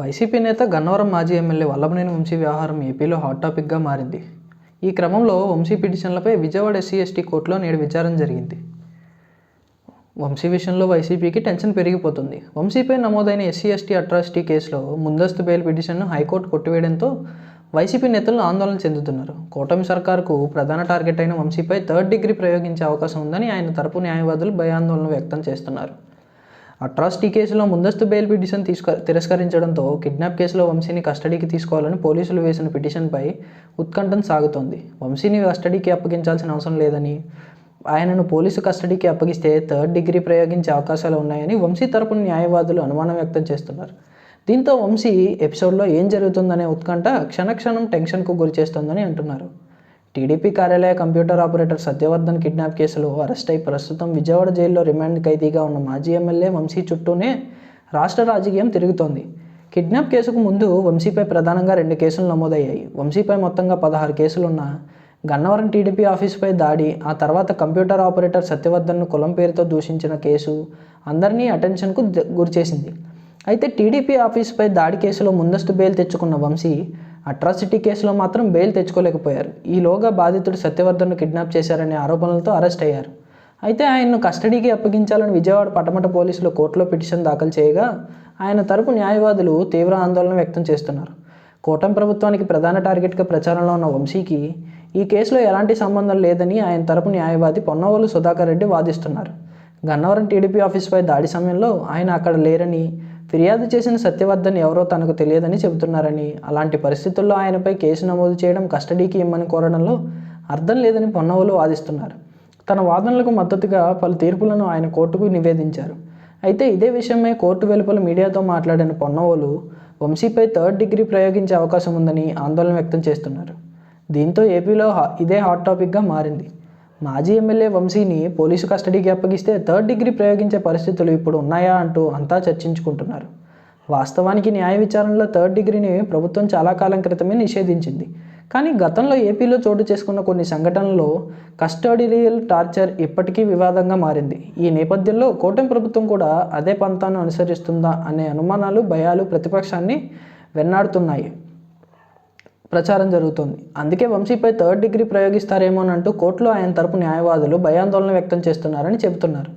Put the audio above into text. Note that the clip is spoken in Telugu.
వైసీపీ నేత గన్నవరం మాజీ ఎమ్మెల్యే వల్లభనేని వంశీ వ్యవహారం ఏపీలో హాట్ టాపిక్గా మారింది. ఈ క్రమంలో వంశీ పిటిషన్లపై విజయవాడ ఎస్సీ ఎస్టీ కోర్టులో నేడు విచారణ జరిగింది. వంశీ విషయంలో వైసీపీకి టెన్షన్ పెరిగిపోతుంది. వంశీపై నమోదైన ఎస్సీ ఎస్టీ అట్రాసిటీ కేసులో ముందస్తు బెయిల్ పిటిషన్ను హైకోర్టు కొట్టివేయడంతో వైసీపీ నేతలు ఆందోళన చెందుతున్నారు. కూటమి సర్కారుకు ప్రధాన టార్గెట్ అయిన వంశీపై థర్డ్ డిగ్రీ ప్రయోగించే అవకాశం ఉందని ఆయన తరపు న్యాయవాదులు భయాందోళన వ్యక్తం చేస్తున్నారు. అట్రాసిటీ కేసులో ముందస్తు బెయిల్ పిటిషన్ తీసుక తిరస్కరించడంతో కిడ్నాప్ కేసులో వంశీని కస్టడీకి తీసుకోవాలని పోలీసులు వేసిన పిటిషన్పై ఉత్కంఠం సాగుతోంది. వంశీని కస్టడీకి అప్పగించాల్సిన అవసరం లేదని ఆయనను పోలీసు కస్టడీకి అప్పగిస్తే థర్డ్ డిగ్రీ ప్రయోగించే అవకాశాలు ఉన్నాయని వంశీ తరపున న్యాయవాదులు అనుమానం వ్యక్తం చేస్తున్నారు. దీంతో వంశీ ఎపిసోడ్లో ఏం జరుగుతుందనే ఉత్కంఠ క్షణక్షణం టెన్షన్కు గురి చేస్తోందని అంటున్నారు. టీడీపీ కార్యాలయ కంప్యూటర్ ఆపరేటర్ సత్యవర్ధన్ కిడ్నాప్ కేసులో అరెస్ట్ అయి ప్రస్తుతం విజయవాడ జైల్లో రిమాండ్ ఖైదీగా ఉన్న మాజీ ఎమ్మెల్యే వంశీ చుట్టూనే రాష్ట్ర రాజకీయం తిరుగుతోంది. కిడ్నాప్ కేసుకు ముందు వంశీపై ప్రధానంగా రెండు కేసులు నమోదయ్యాయి. వంశీపై మొత్తంగా పదహారు కేసులున్న గన్నవరం టీడీపీ ఆఫీసుపై దాడి ఆ తర్వాత కంప్యూటర్ ఆపరేటర్ సత్యవర్ధన్ను కులం పేరుతో దూషించిన కేసు అందరినీ అటెన్షన్కు గురిచేసింది. అయితే టీడీపీ ఆఫీసుపై దాడి కేసులో ముందస్తు బెయిల్ తెచ్చుకున్న వంశీ అట్రాసిటీ కేసులో మాత్రం బెయిల్ తెచ్చుకోలేకపోయారు. ఈలోగా బాధితుడు సత్యవర్ధన్ను కిడ్నాప్ చేశారనే ఆరోపణలతో అరెస్ట్ అయ్యారు. అయితే ఆయన్ను కస్టడీకి అప్పగించాలని విజయవాడ పటమట పోలీసులు కోర్టులో పిటిషన్ దాఖలు చేయగా ఆయన తరపు న్యాయవాదులు తీవ్ర ఆందోళన వ్యక్తం చేస్తున్నారు. కూటమి ప్రభుత్వానికి ప్రధాన టార్గెట్గా ప్రచారంలో ఉన్న వంశీకి ఈ కేసులో ఎలాంటి సంబంధం లేదని ఆయన తరపు న్యాయవాది పొన్నవోలు సుధాకర్ రెడ్డి వాదిస్తున్నారు. గన్నవరం టీడీపీ ఆఫీసుపై దాడి సమయంలో ఆయన అక్కడ లేరని ఫిర్యాదు చేసిన సత్యవర్ధన్ ఎవరో తనకు తెలియదని చెబుతున్నారని అలాంటి పరిస్థితుల్లో ఆయనపై కేసు నమోదు చేయడం కస్టడీకి ఇమ్మని కోరడంలో అర్థం లేదని పొన్నవలు వాదిస్తున్నారు. తన వాదనలకు మద్దతుగా పలు తీర్పులను ఆయన కోర్టుకు నివేదించారు. అయితే ఇదే విషయమై కోర్టు వెలుపల మీడియాతో మాట్లాడిన పొన్నవోలు వంశీపై థర్డ్ డిగ్రీ ప్రయోగించే అవకాశం ఉందని ఆందోళన వ్యక్తం చేస్తున్నారు. దీంతో ఏపీలో హా- ఇదే హాట్ టాపిక్గా మారింది. మాజీ ఎమ్మెల్యే వంశీని పోలీసు కస్టడీకి అప్పగిస్తే థర్డ్ డిగ్రీ ప్రయోగించే పరిస్థితులు ఇప్పుడు ఉన్నాయా అంటూ అంతా చర్చించుకుంటున్నారు. వాస్తవానికి న్యాయ విచారణలో థర్డ్ డిగ్రీని ప్రభుత్వం చాలా కాలం క్రితమే నిషేధించింది. కానీ గతంలో ఏపీలో చోటు చేసుకున్న కొన్ని సంఘటనల్లో కస్టడీరియల్ టార్చర్ ఇప్పటికీ వివాదంగా మారింది. ఈ నేపథ్యంలో కూటమి ప్రభుత్వం కూడా అదే పంతాను అనుసరిస్తుందా అనే అనుమానాలు భయాలు ప్రతిపక్షాన్ని వెన్నాడుతున్నాయి. ప్రచారం జరుగుతోంది. అందుకే వంశీపై థర్డ్ డిగ్రీ ప్రయోగిస్తారేమోనంటూ కోర్టులో ఆయన తరపు న్యాయవాదులు భయాందోళన వ్యక్తం చేస్తున్నారని చెబుతున్నారు.